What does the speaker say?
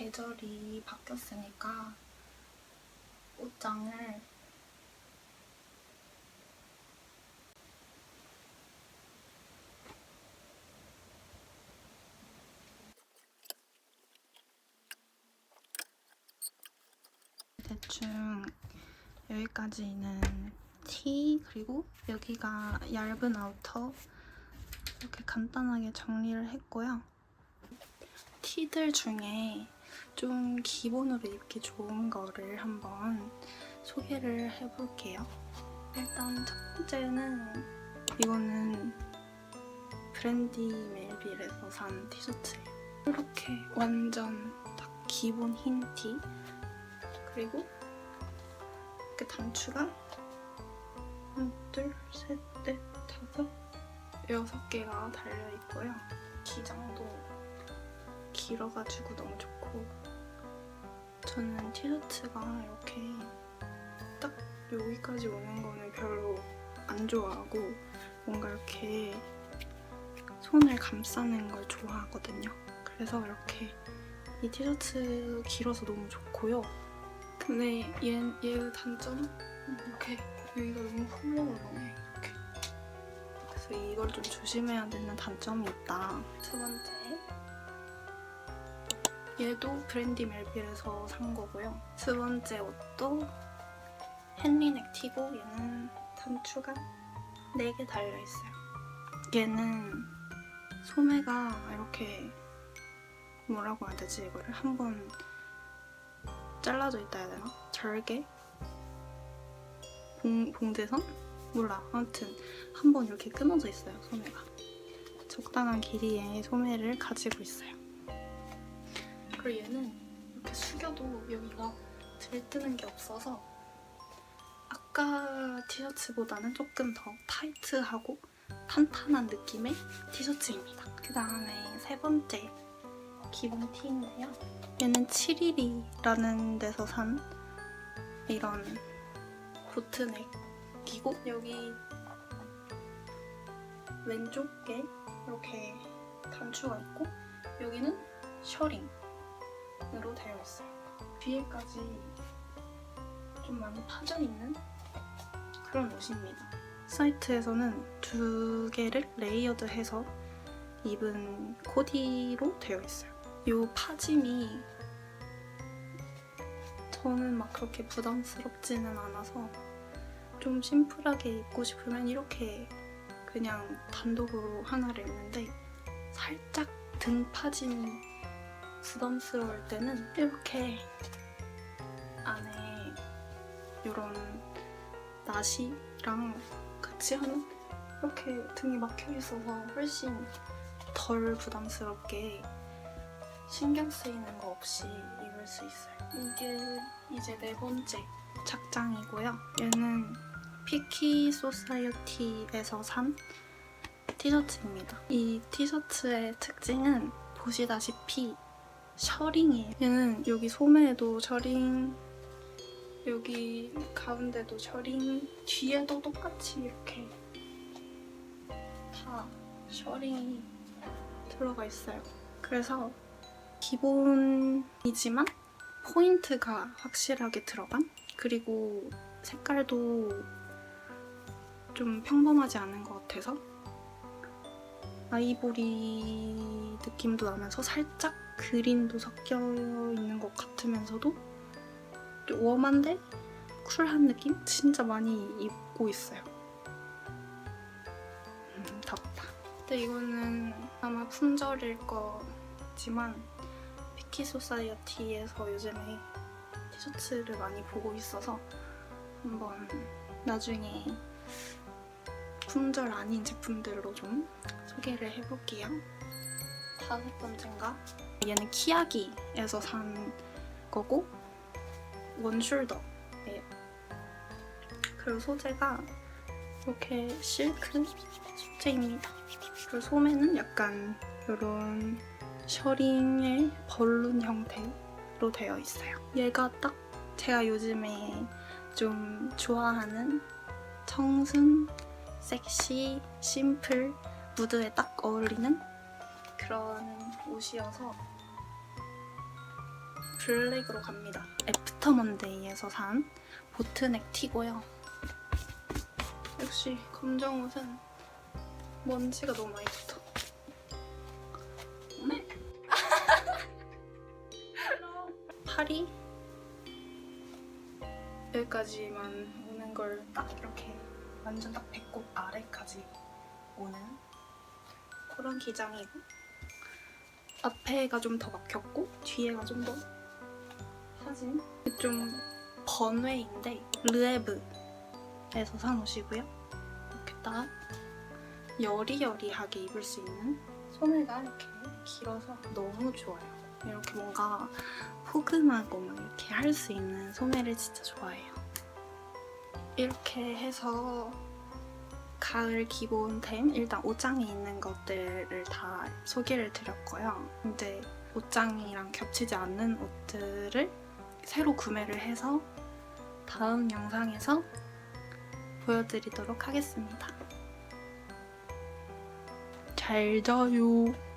계절이 바뀌었으니까 옷장을 대충 여기까지는 티 그리고 여기가 얇은 아우터 이렇게 간단하게 정리를 했고요. 티들 중에 좀 기본으로 입기 좋은 거를 한번 소개를 해볼게요. 일단 첫 번째는 이거는 브랜디 멜빌에서 산 티셔츠예요. 이렇게 완전 딱 기본 흰 티. 그리고 이렇게 단추가 하나, 둘, 셋, 넷, 다섯, 여섯 개가 달려 있고요. 기장도 길어가지고 너무 좋고 저는 티셔츠가 이렇게 딱 여기까지 오는 거는 별로 안 좋아하고 뭔가 이렇게 손을 감싸는 걸 좋아하거든요. 그래서 이렇게 이 티셔츠 길어서 너무 좋고요. 근데 얘, 얘의 단점은 이렇게 여기가 너무 훌렁훌렁해 이렇게 그래서 이걸 좀 조심해야 되는 단점이 있다 두 번째 얘도 브랜디 멜빌에서 산 거고요 두 번째 옷도 헨리넥 티고 얘는 단추가 4개 달려있어요 얘는 소매가 이렇게 뭐라고 해야 되지 이거를 한 번 잘라져 있다 해야 되나? 절개? 봉, 봉제선? 몰라. 아무튼 한 번 이렇게 끊어져 있어요, 소매가. 적당한 길이의 소매를 가지고 있어요. 그리고 얘는 이렇게 숙여도 여기가 들뜨는 게 없어서 아까 티셔츠보다는 조금 더 타이트하고 탄탄한 느낌의 티셔츠입니다. 그 다음에 세 번째 기본 티인데요. 얘는 7일이라는 데서 산 이런 보트넥이고 여기 왼쪽에 이렇게 단추가 있고 여기는 셔링 으로 되어 있어요. 뒤에까지 좀 많이 파져 있는 그런 옷입니다. 사이트에서는 두 개를 레이어드해서 입은 코디로 되어 있어요. 이 파짐이 저는 막 그렇게 부담스럽지는 않아서 좀 심플하게 입고 싶으면 이렇게 그냥 단독으로 하나를 입는데 살짝 등 파짐이 부담스러울 때는 이렇게 안에 이런 나시랑 같이 하면 이렇게 등이 막혀 있어서 훨씬 덜 부담스럽게 신경 쓰이는 거 없이 입을 수 있어요. 이게 이제 네 번째 착장이고요. 얘는 피키 소사이어티에서 산 티셔츠입니다. 이 티셔츠의 특징은 보시다시피 셔링이에요. 얘는 여기 소매에도 셔링, 여기 가운데도 셔링, 뒤에도 똑같이 이렇게 다 셔링이 들어가 있어요. 그래서 기본이지만 포인트가 확실하게 들어간 그리고 색깔도 좀 평범하지 않은 것 같아서 아이보리 느낌도 나면서 살짝 그린도 섞여 있는 것 같으면서도 좀 웜한데 쿨한 느낌? 진짜 많이 입고 있어요. 음, 덥다. 근데 이거는 아마 품절일 거지만 피키 소사이어티에서 요즘에 티셔츠를 많이 보고 있어서 한번 나중에 품절 아닌 제품들로 좀 소개를 해볼게요. 다섯 번째인가? 얘는 키아기에서 산 거고 원숄더예요. 그리고 소재가 이렇게 실크 소재입니다. 그리고 소매는 약간 이런 셔링의 벌룬 형태로 되어 있어요. 얘가 딱 제가 요즘에 좀 좋아하는 청순, 섹시, 심플, 무드에 딱 어울리는 그런 옷이어서 블랙으로 갑니다. 애프터먼데이에서 산 보트넥 티고요. 역시 검정 옷은 먼지가 너무 많이 붙어. 네. 팔이 여기까지만 오는 걸 딱 이렇게 완전 딱 배꼽 아래까지 오는 그런 기장이고 앞에가 좀 더 막혔고 뒤에가 좀 더 사진? 좀 번외인데 르에브에서 산 옷이고요. 이렇게 딱 여리여리하게 입을 수 있는 소매가 이렇게 길어서 너무 좋아요. 이렇게 뭔가 포근하고 막 이렇게 할 수 있는 소매를 진짜 좋아해요. 이렇게 해서 가을 기본템 일단 옷장에 있는 것들을 다 소개를 드렸고요. 이제 옷장이랑 겹치지 않는 옷들을 새로 구매를 해서 다음 영상에서 보여드리도록 하겠습니다. 잘 자요.